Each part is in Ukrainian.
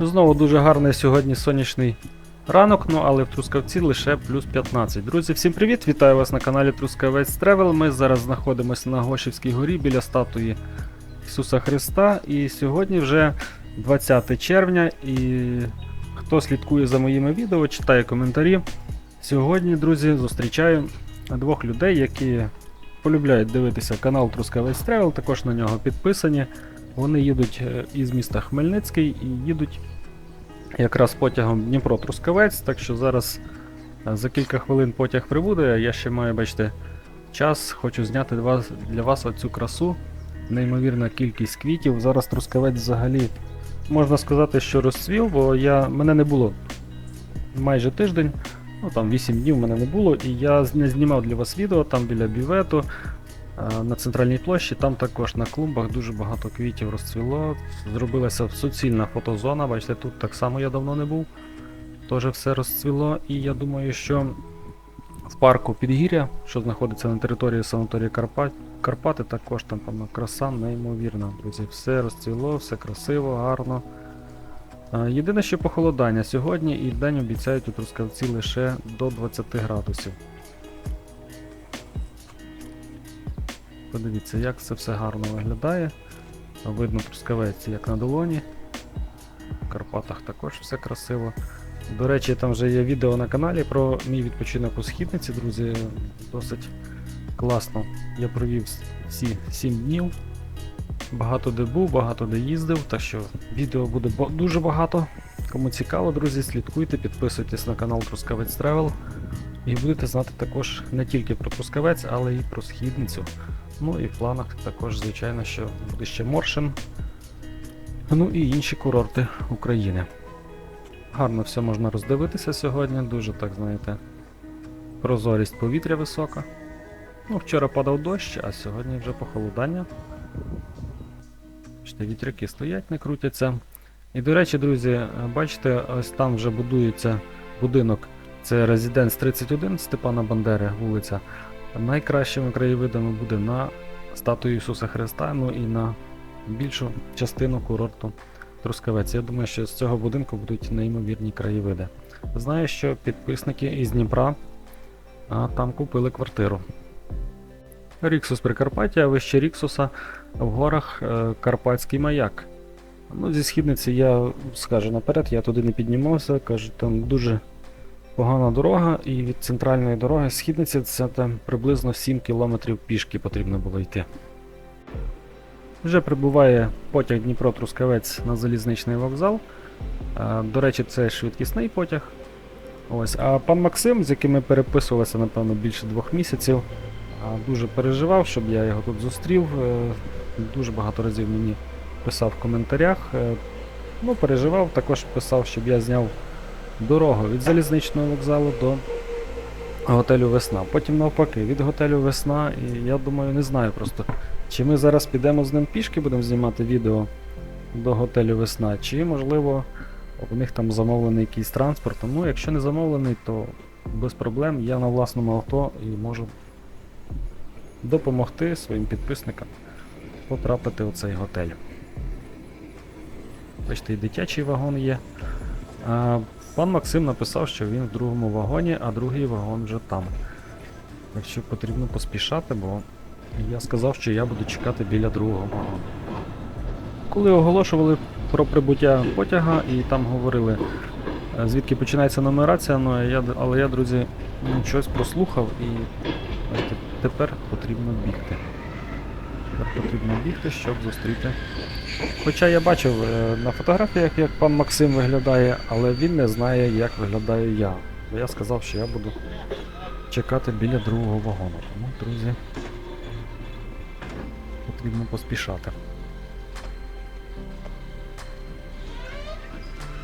Знову дуже гарний сьогодні сонячний ранок, ну але в Трускавці лише плюс 15. Друзі, всім привіт! Вітаю вас на каналі Трускавець Тревел. Ми зараз знаходимося на Гошівській горі біля статуї Ісуса Христа. І сьогодні вже 20 червня. І хто слідкує за моїми відео, читає коментарі. Сьогодні, друзі, зустрічаю двох людей, які полюбляють дивитися канал Трускавець Тревел, також на нього підписані. Вони їдуть е, із міста Хмельницький і їдуть якраз потягом Дніпро-Трускавець, так що зараз е, за кілька хвилин потяг прибуде. Я ще маю, бачите, час, хочу зняти для вас, оцю красу. Неймовірна кількість квітів. Зараз Трускавець взагалі можна сказати, що розцвів, бо я, мене не було майже тиждень, ну там 8 днів мене не було, і я не знімав для вас відео там біля бювету. Е, На центральній площі там також на клумбах дуже багато квітів розцвіло. Зробилася суцільна фотозона. Бачите, тут так само я давно не був. Теж все розцвіло. І я думаю, що в парку Підгір'я, що знаходиться на території санаторії Карпат, Карпати, також там певно, краса неймовірна, друзі. Все розцвіло, все красиво, гарно. Е, Єдине, що похолодання сьогодні і день обіцяють у Трускавці лише до 20 градусів. Подивіться, як це все гарно виглядає. Видно трускавець як на долоні. В Карпатах також все красиво. До речі, там вже є відео на каналі про мій відпочинок у східниці, друзі. Досить класно. Я провів всі 7 днів. Багато де був, багато де їздив, так що відео буде дуже багато. Кому цікаво, друзі, слідкуйте, підписуйтесь на канал Трускавець Тревел. І будете знати також не тільки про Трускавець, але і про східницю. Ну і в планах також, звичайно, що буде ще Моршин. Ну і інші курорти України. Гарно все можна роздивитися сьогодні, дуже так, знаєте, прозорість повітря висока. Ну, вчора падав дощ, а сьогодні вже похолодання. Бачите, вітряки стоять, не крутяться. І до речі, друзі, бачите, ось там вже будується будинок. Це Резиденс 31 Степана Бандери, вулиця. Найкращими краєвидами буде на статую Ісуса Христа, ну і на більшу частину курорту Трускавець. Я думаю, що з цього будинку будуть неймовірні краєвиди. Знаю, що підписники із Дніпра а, там купили квартиру. Ріксус Прикарпаття, а вище Ріксуса в горах е, Карпатський маяк. Ну, зі східниці я скажу наперед, я туди не піднімався, кажу, там дуже погана дорога, і від центральної дороги східниці це там приблизно 7 кілометрів пішки потрібно було йти. Вже прибуває потяг Дніпро-Трускавець на залізничний вокзал. Е, До речі, це швидкісний потяг. Ось. А пан Максим, з яким ми переписувалися, напевно, більше двох місяців, дуже переживав, щоб я його тут зустрів. Е, Дуже багато разів мені писав в коментарях. Е, Ну, переживав, також писав, щоб я зняв дорогу від залізничного вокзалу до готелю Весна. Потім навпаки, від готелю Весна, і я думаю, не знаю просто, чи ми зараз підемо з ним пішки, будемо знімати відео до готелю Весна, чи можливо у них там замовлений якийсь транспорт. Ну, якщо не замовлений, то без проблем я на власному авто і можу допомогти своїм підписникам потрапити у цей готель. Бачите, і дитячий вагон є. Пан Максим написав, що він в другому вагоні, а другий вагон вже там. Так що потрібно поспішати, бо я сказав, що я буду чекати біля другого вагону. Коли оголошували про прибуття потяга і там говорили, е, звідки починається нумерація, ну, я, але я, друзі, щось прослухав і тепер потрібно бігти. Тепер потрібно бігти, щоб зустріти. Хоча я бачив е, на фотографіях, як пан Максим виглядає, але він не знає, як виглядаю я. Бо я сказав, що я буду чекати біля другого вагону. Тому, друзі, потрібно поспішати.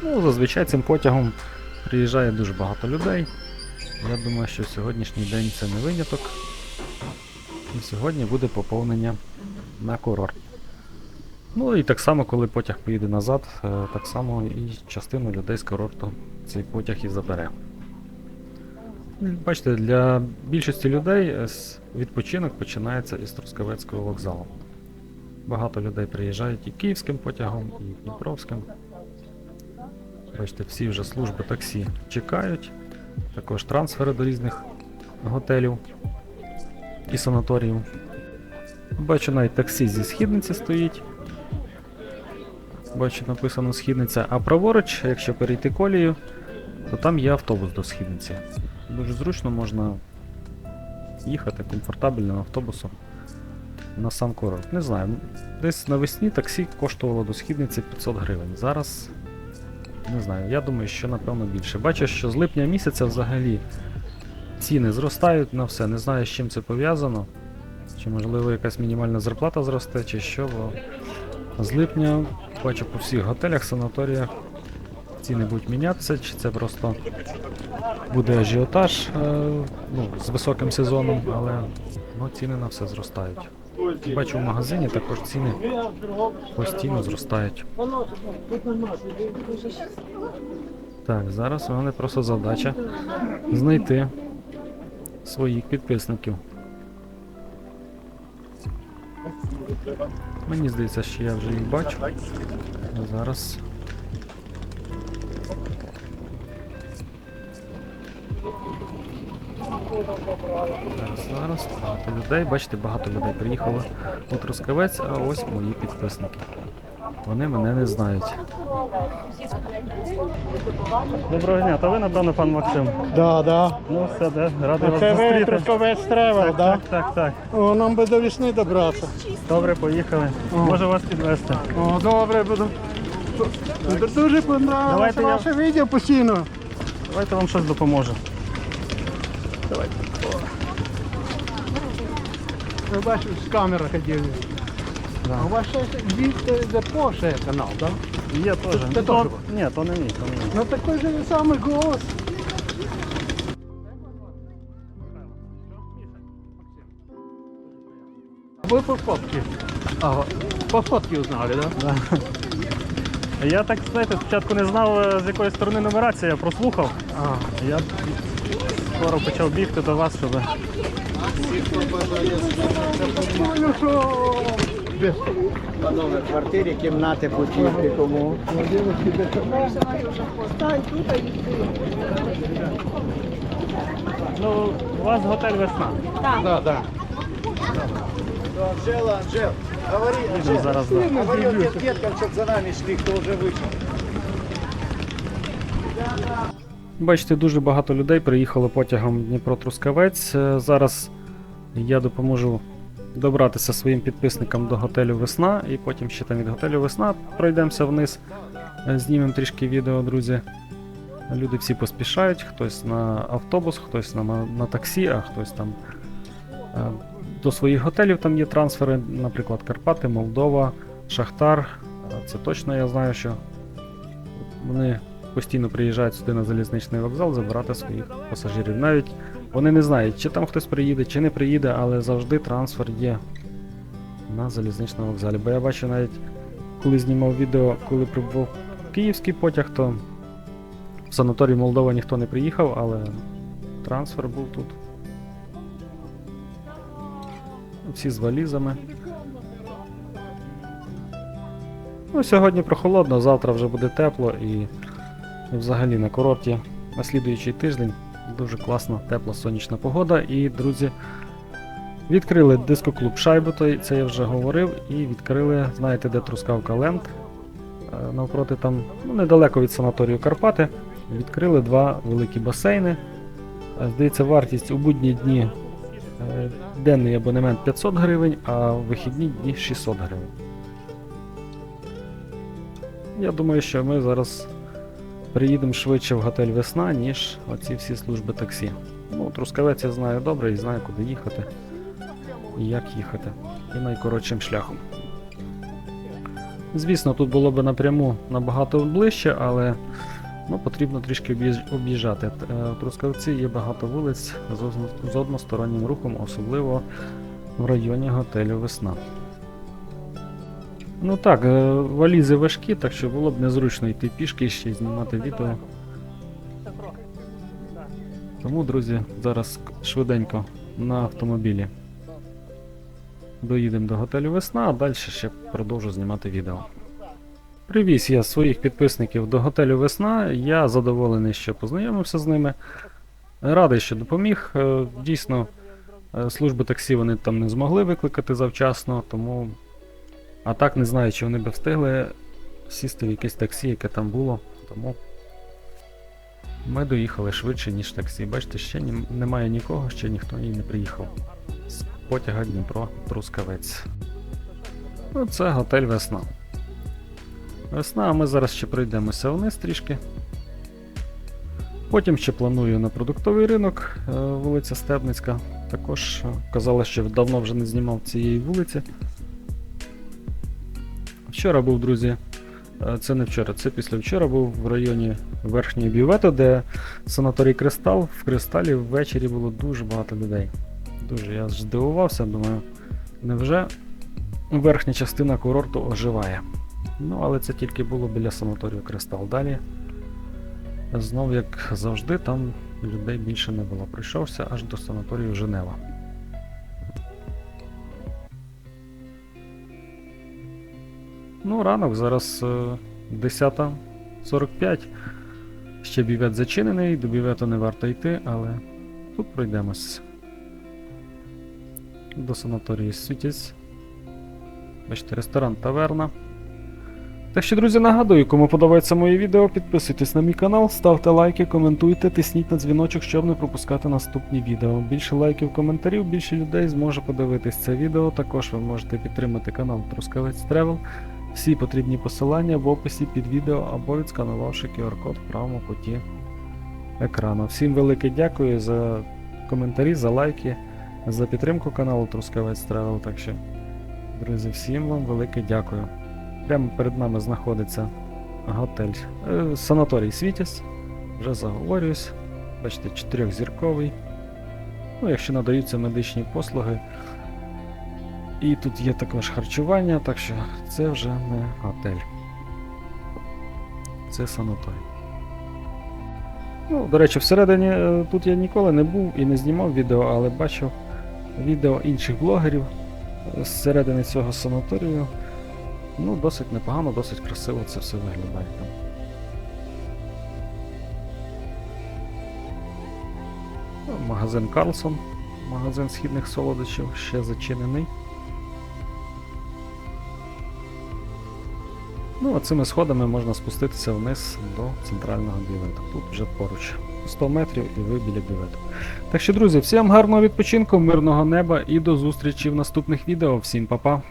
Ну, зазвичай цим потягом приїжджає дуже багато людей. Я думаю, що сьогоднішній день це не виняток. І сьогодні буде поповнення на курорт. Ну і так само, коли потяг поїде назад, е, так само і частину людей з курорту цей потяг і забере. Ну, Бачите, для більшості людей е, відпочинок починається із Трускавецького вокзалу. Багато людей приїжджають і київським потягом, і Дніпровським. Бачите, всі вже служби таксі чекають. Також трансфери до різних готелів і санаторіїв. Бачу, навіть таксі зі східниці стоїть. Бачу, написано східниця. А праворуч, якщо перейти колію, то там є автобус до східниці. Дуже зручно можна їхати комфортабельним автобусом на сам курорт. Не знаю, десь навесні таксі коштувало до східниці 500 гривень. Зараз не знаю, я думаю, що напевно більше. Бачу, що з липня місяця взагалі ціни зростають на все. Не знаю, з чим це пов'язано. Чи можливо якась мінімальна зарплата зросте, чи що, бо з липня бачу по всіх готелях, санаторіях ціни будуть мінятися, чи це просто буде ажіотаж е, ну, з високим сезоном, але ну, ціни на все зростають. Бачу в магазині також ціни постійно зростають. Так, зараз у мене просто задача знайти своїх підписників. Мені здається, що я вже їх бачу. Зараз. Зараз, зараз, багато людей. Бачите, багато людей приїхало у Трускавець, а ось мої підписники. Вони мене не знають. Доброго дня, то ви, напевно, пан Максим. Да, да. Ну все, де, радий вас Це ви зустріти. Тревел, да? Так, так, так. О, нам би до весни добратися. Добре, поїхали. О. Можу вас підвести. О, добре, буду. Дуже понравилося Давайте я- ваше відео постійно. Давайте вам щось допоможу. Я бачу, з камери ходили. Да. А у вас ще звідти де Поше канал, так? Є теж. Це Ну, то-? Ні, то не мій, то не мій. Ну такий же самий голос. Ви по фотці. А, по фотці узнали, так? Да? Я так, знаєте, спочатку не знав, е, з якої сторони нумерація, я прослухав. А. Я скоро почав бігти до вас, щоб. Ну що? Панове, в квартирі, кімнати, путівки, кому. Ну, у вас готель весна. Да, да. Анжела, Анжел, говори, Їдемо зараз до. говори отец деткам, щоб за нами йшли, хто вже вийшов. Бачите, дуже багато людей приїхало потягом Дніпро-Трускавець. Е, Зараз я допоможу добратися своїм підписникам до готелю Весна, і потім ще там від готелю Весна пройдемося вниз. Е, Знімемо трішки відео, друзі. Люди всі поспішають, хтось на автобус, хтось на, на, таксі, а хтось там е, до своїх готелів там є трансфери, наприклад, Карпати, Молдова, Шахтар. Е, Це точно я знаю, що вони постійно приїжджають сюди на залізничний вокзал забирати своїх пасажирів. Навіть вони не знають, чи там хтось приїде, чи не приїде, але завжди трансфер є на залізничному вокзалі. Бо я бачу навіть, коли знімав відео, коли прибув київський потяг, то в санаторій Молдова ніхто не приїхав, але трансфер був тут. Всі з валізами. Ну, сьогодні прохолодно, завтра вже буде тепло і і взагалі на курорті на слідуючий тиждень дуже класна, тепла сонячна погода. І, друзі, відкрили дискоклуб Шайбутой, це я вже говорив, і відкрили, знаєте, де Трускавка Ленд. Е, Навпроти там, ну, недалеко від санаторію Карпати. Відкрили два великі басейни. Е, Здається, вартість у будні дні е, денний абонемент 500 гривень, а в вихідні дні 600 гривень. Я думаю, що ми зараз приїдемо швидше в готель Весна, ніж оці всі служби таксі. Ну, Трускавець я знаю добре і знаю, куди їхати і як їхати. І найкоротшим шляхом. Звісно, тут було б напряму набагато ближче, але ну, потрібно трішки об'їж- об'їжджати. Т- е, В Трускавці є багато вулиць з одностороннім рухом, особливо в районі готелю Весна. Ну так, е, валізи важкі, так що було б незручно йти пішки ще й знімати відео. Тому, друзі, зараз швиденько на автомобілі доїдемо до готелю Весна, а далі ще продовжу знімати відео. Привіз я своїх підписників до готелю Весна. Я задоволений, що познайомився з ними. Радий, що допоміг. Е, Дійсно, е, служби таксі вони там не змогли викликати завчасно, тому. А так не знаю, чи вони би встигли сісти в якесь таксі, яке там було. Тому ми доїхали швидше, ніж таксі. Бачите, ще немає нікого, ще ніхто і не приїхав. З потяга Дніпро Трускавець. Ну, це готель Весна. Весна, а ми зараз ще пройдемося вниз трішки. Потім ще планую на продуктовий ринок, е, вулиця Стебницька. Також е, казали, що давно вже не знімав цієї вулиці. Вчора був, друзі. е, Це не вчора, це після вчора був в районі Верхньої Бювету, де санаторій Кристал. В Кристалі ввечері було дуже багато людей. Дуже я здивувався, думаю, невже верхня частина курорту оживає. Ну, але це тільки було біля санаторію Кристал. Далі, знов, як завжди, там людей більше не було. Прийшовся аж до санаторію Женева. Ну, ранок, зараз е, 10.45. Ще бівет зачинений, до бівету не варто йти, але тут пройдемось. До санаторії Світязь. Бачите, ресторан Таверна. Так що, друзі, нагадую, кому подобається моє відео, підписуйтесь на мій канал, ставте лайки, коментуйте, тисніть на дзвіночок, щоб не пропускати наступні відео. Більше лайків, коментарів, більше людей зможе подивитись це відео. Також ви можете підтримати канал Трускавець Тревел. Всі потрібні посилання в описі під відео або відсканувавши QR-код в правому куті екрану. Всім велике дякую за коментарі, за лайки, за підтримку каналу Трускавець Тревел. Так що, друзі, всім вам велике дякую. Прямо перед нами знаходиться готель, е, санаторій Світязь. Вже заговорююсь. Бачите, чотирьохзірковий. Ну, якщо надаються медичні послуги. І тут є також харчування, так що це вже не готель. Це санаторій. Ну, до речі, всередині е, тут я ніколи не був і не знімав відео, але бачив відео інших блогерів е, зсередини цього санаторію. Ну, досить непогано, досить красиво це все виглядає там. Ну, Магазин Карлсон, магазин східних солодощів, ще зачинений. Ну, а цими сходами можна спуститися вниз до центрального бювету. Тут вже поруч 100 метрів і ви біля бювету. Так що, друзі, всім гарного відпочинку, мирного неба і до зустрічі в наступних відео. Всім па-па!